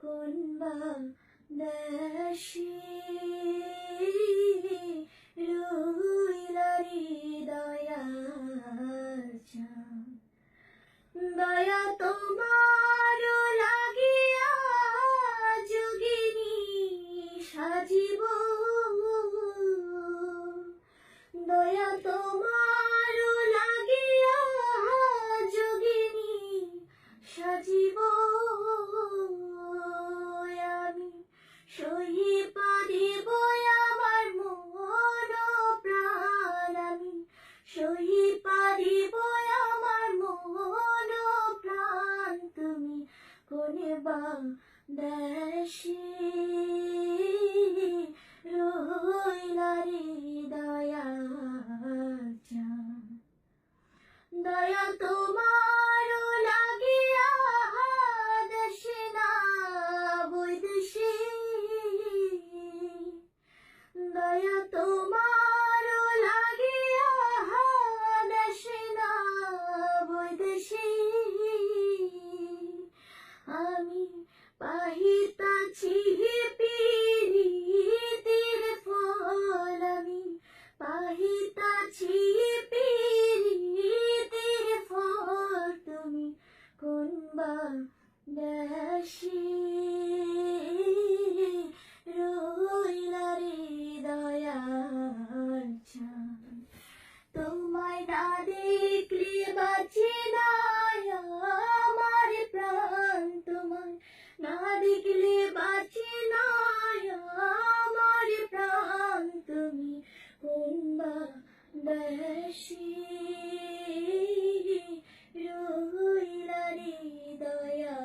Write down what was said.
কোনবাম দেশি রুইলারি দয়া দয়া তোমার দেশে রইলারে দয়া দয়া তোমার লাগিয়া দেশে না বৈদেশে। দয়া তোমার পাহিতাছি পিরিতির ফল আমি পাহিতাছি পিরিতির ফল তুমি কোনবা দেশে রইলা রে দয়ার দেখলে বাঁচে নয় আমার প্রাণ তুমি কুম্বা দেশি রইলারি দয়া